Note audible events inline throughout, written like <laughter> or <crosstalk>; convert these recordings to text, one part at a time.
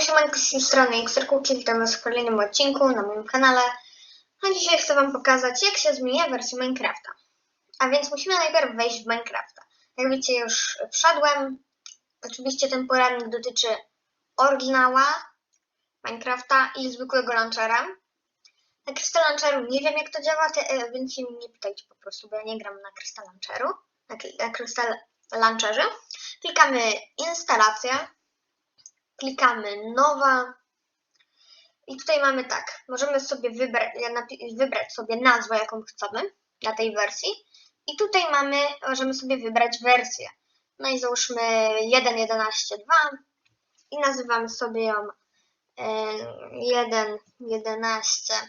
Siemanko z tej strony Xerkuki, witam was w kolejnym odcinku na moim kanale. A dzisiaj chcę wam pokazać, jak się zmienia wersja Minecrafta. A więc musimy najpierw wejść w Minecrafta. Jak widzicie, już wszedłem. Oczywiście ten poradnik dotyczy oryginała Minecrafta i zwykłego launchera. Na Crystal Launcheru nie wiem, jak to działa, te, e, więc nie pytajcie po prostu, bo ja nie gram na Crystal Launcheru, na, na Crystal Launcherze. Klikamy instalacja klikamy nowa i tutaj mamy tak, możemy sobie wybrać, wybrać sobie nazwę, jaką chcemy dla tej wersji i tutaj mamy, możemy sobie wybrać wersję. No i załóżmy 1.11.2 i nazywamy sobie ją e, 1.11.2.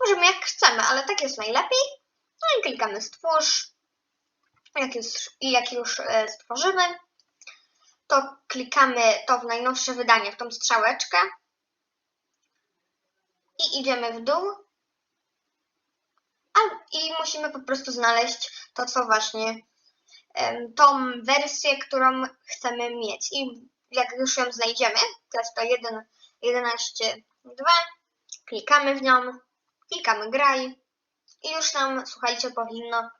Możemy jak chcemy, ale tak jest najlepiej. No i klikamy stwórz. Jak już, jak już e, stworzymy, klikamy to w najnowsze wydanie, w tą strzałeczkę. I idziemy w dół. I musimy po prostu znaleźć to, co właśnie tą wersję, którą chcemy mieć. I jak już ją znajdziemy, to jest to 1.11.2, klikamy w nią, klikamy graj. I już nam, słuchajcie, powinno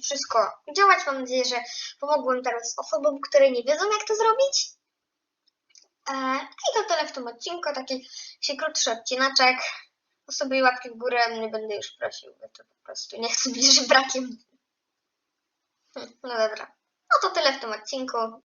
wszystko działać. Mam nadzieję, że pomogłem teraz osobom, które nie wiedzą, jak to zrobić. E, I to tyle w tym odcinku. Taki się krótszy odcinaczek. Osoby łapki w górę nie będę już prosił, bo to po prostu nie chcę <laughs> być żebrakiem. Hm, No dobra. No to tyle w tym odcinku.